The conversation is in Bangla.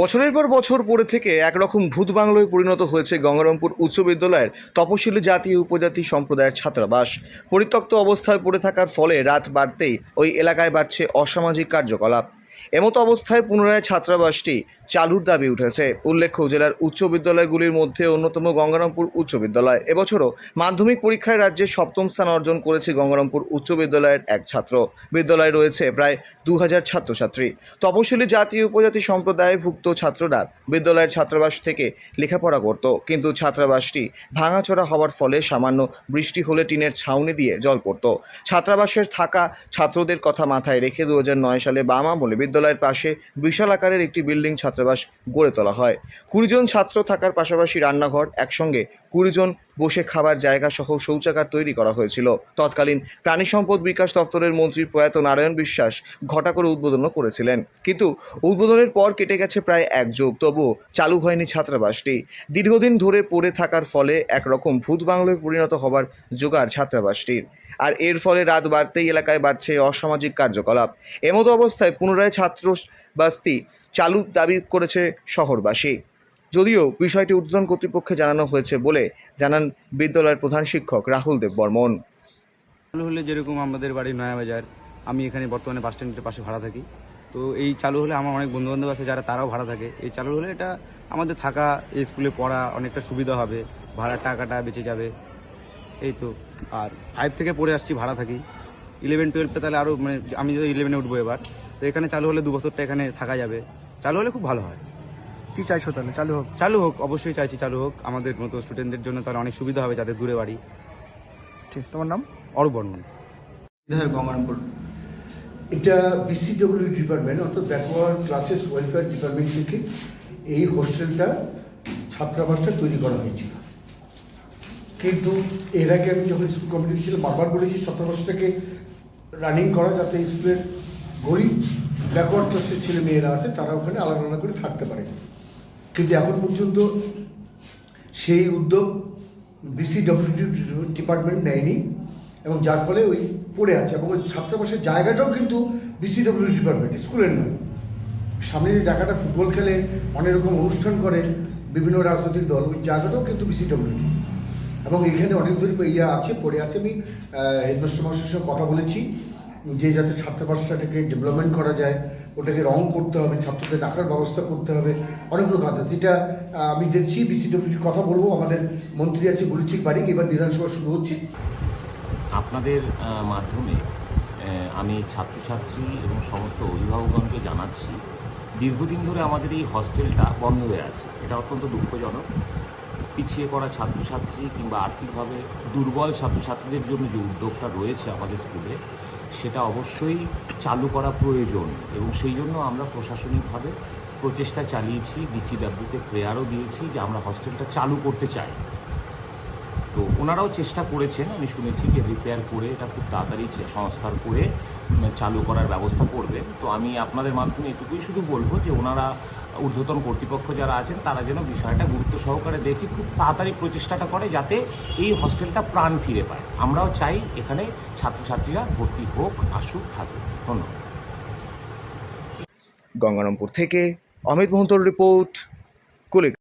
বছরের পর বছর পরে থেকে একরকম ভূত বাংলোয় পরিণত হয়েছে গঙ্গারামপুর উচ্চ বিদ্যালয়ের তপশিলি জাতি, উপজাতি সম্প্রদায়ের ছাত্রাবাস। পরিত্যক্ত অবস্থায় পড়ে থাকার ফলে রাত বাড়তেই ওই এলাকায় বাড়ছে অসামাজিক কার্যকলাপ। এমতো অবস্থায় পুনরায় ছাত্রাবাসটি চালুর দাবি উঠেছে। উল্লেখ্য, জেলার উচ্চ বিদ্যালয়গুলির মধ্যে অন্যতম গঙ্গারামপুর উচ্চ বিদ্যালয়। এবছরও মাধ্যমিক পরীক্ষায় রাজ্যে সপ্তম স্থান অর্জন করেছে গঙ্গারামপুর উচ্চ বিদ্যালয়ের এক ছাত্র। বিদ্যালয়ে রয়েছে প্রায় দু হাজার ছাত্রছাত্রী। তপশিলি জাতি উপজাতি সম্প্রদায়ভুক্ত ছাত্ররা বিদ্যালয়ের ছাত্রাবাস থেকে লেখাপড়া করত। কিন্তু ছাত্রাবাসটি ভাঙাচোরা হওয়ার ফলে সামান্য বৃষ্টি হলে টিনের ছাউনি দিয়ে জল পড়ত। ছাত্রাবাসের থাকা ছাত্রদের কথা মাথায় রেখে দু হাজার নয় সালে বাম আমলে বিদ্যালয়ের পাশে বিশাল আকারের একটি বিল্ডিং ছাত্রাবাস গড়ে তোলা হয়। কুড়িজন ছাত্র থাকার পাশাপাশি রান্নাঘর একসঙ্গে কুড়িজন বসে খাবার জায়গা সহ শৌচাগার তৈরি করা হয়েছিল। তৎকালীন প্রাণী সম্পদ বিকাশ দপ্তরের মন্ত্রী প্রয়াত নারায়ণ বিশ্বাস ঘটা করে উদ্বোধনও করেছিলেন। কিন্তু উদ্বোধনের পর কেটে গেছে প্রায় এক যুগ। তবুও চালু হয়নি ছাত্রাবাসটি। দীর্ঘদিন ধরে পড়ে থাকার ফলে একরকম ভূত বাংলায় পরিণত হবার জোগাড় ছাত্রাবাসটির। আর এর ফলে রাত বাড়তেই এলাকায় বাড়ছে অসামাজিক কার্যকলাপ। এমতো অবস্থায় পুনরায় ছাত্রবাস্তি চালু দাবি করেছে শহরবাসী। যদিও বিষয়টি উদ্বোধন কর্তৃপক্ষে জানানো হয়েছে বলে জানান বিদ্যালয়ের প্রধান শিক্ষক রাহুল দেব বর্মন চালু হলে যেরকম আমাদের বাড়ি নয়াবাজার, আমি এখানে বর্তমানে বাস স্ট্যান্ডের পাশে ভাড়া থাকি। তো এই চালু হলে আমার অনেক বন্ধু বান্ধব আছে যারা তারাও ভাড়া থাকে। এই চালু হলে এটা আমাদের থাকা এই স্কুলে পড়া অনেকটা সুবিধা হবে, ভাড়ার টাকাটা বেঁচে যাবে। এই তো, আর ফাইভ থেকে পড়ে আসছি, ভাড়া থাকি। ইলেভেন টুয়েলভটা তাহলে আরও মানে আমি যদি ইলেভেনে উঠবো এবার, তো এখানে চালু হলে দু বছরটা এখানে থাকা যাবে। চালু হলে খুব ভালো হয়। কি চাইছো তাহলে? চালু হোক। চালু হোক অবশ্যই চাইছি চালু হোক। আমাদের মতো স্টুডেন্টদের জন্য তাহলে অনেক সুবিধা হবে যাদের দূরে বাড়ি। ঠিক তোমার নাম? অরূপ বর্মন। বিধায়ক গঙ্গারামপুর এটা বিসিডব্লিউ ডিপার্টমেন্ট অর্থাৎ ব্যাকওয়ার্ড ক্লাসেস ওয়েলফেয়ার ডিপার্টমেন্ট থেকে এই হোস্টেলটা ছাত্রাবাসটা তৈরি করা হয়েছিল। কিন্তু এর আগে আমি যখন স্কুল কমিটি ছিল বারবার বলেছি ছাত্রাবাসটাকে রানিং করা যাতে স্কুলের গরিব ব্যাকওয়ার্ড ক্লাসের ছেলে মেয়েরা আছে তারা ওখানে আলাদা আলাদা করে থাকতে পারে। কিন্তু এখন পর্যন্ত সেই উদ্যোগ বিসিডব্লিউ ডিপার্টমেন্ট নেয়নি এবং যার ফলে ওই পড়ে আছে এবং ওই ছাত্রাবাসের জায়গাটাও কিন্তু বিসিডব্লিউ ডিপার্টমেন্ট স্কুলের নয়। সামনে যে জায়গাটা ফুটবল খেলে অনেক রকম অনুষ্ঠান করে বিভিন্ন রাজনৈতিক দল, ওই জায়গাটাও কিন্তু বিসিডব্লিউ এবং এখানে অনেক দূর ইয়ে আছে, পড়ে আছে। আমি হেডমাস্টার মাস্টারের সঙ্গে কথা বলেছি। যে যাতে ছাত্রাবাসটাকে ডেভেলপমেন্ট করা যায়, ওটাকে রং করতে হবে, ছাত্রদের রাখার ব্যবস্থা করতে হবে, অনেকগুলো কাজ আছে। যেটা আমি দেখছি বিসিডব্লিউর কথা বলব, আমাদের মন্ত্রী আছে গুলিচিক বাড়ি এবার বিধানসভা শুরু হচ্ছে। আপনাদের মাধ্যমে আমি ছাত্রছাত্রী এবং সমস্ত অভিভাবকগণকে জানাচ্ছি, দীর্ঘদিন ধরে আমাদের এই হস্টেলটা বন্ধ হয়ে আছে। এটা অত্যন্ত দুঃখজনক। পিছিয়ে পড়া ছাত্রছাত্রী কিংবা আর্থিকভাবে দুর্বল ছাত্রছাত্রীদের জন্য যে উদ্যোগটা রয়েছে আমাদের স্কুলে সেটা অবশ্যই চালু করা প্রয়োজন এবং সেই জন্য আমরা প্রশাসনিকভাবে প্রচেষ্টা চালিয়েছি ডিসিডাব্লিউতে প্রেয়ারও দিয়েছি যে আমরা হস্টেলটা চালু করতে চাই। তো ওনারাও চেষ্টা করেছেন, আমি শুনেছি যে রিপেয়ার করে এটা খুব তাড়াতাড়ি সংস্কার করে চালু করার ব্যবস্থা করবেন। তো আমি আপনাদের মাধ্যমে এটুকুই শুধু বলব যে ওনারা ঊর্ধ্বতন কর্তৃপক্ষ যারা আছেন, তারা যেন বিষয়টা গুরুত্ব সহকারে দেখে খুব তাড়াতাড়ি প্রচেষ্টাটা করে যাতে এই হস্টেলটা প্রাণ ফিরে পায়। আমরাও চাই এখানে ছাত্রছাত্রীরা ভর্তি হোক, আসুক, থাকুক। ধন্যবাদ। গঙ্গারামপুর থেকে অমিত মহন্তর রিপোর্ট কুলিক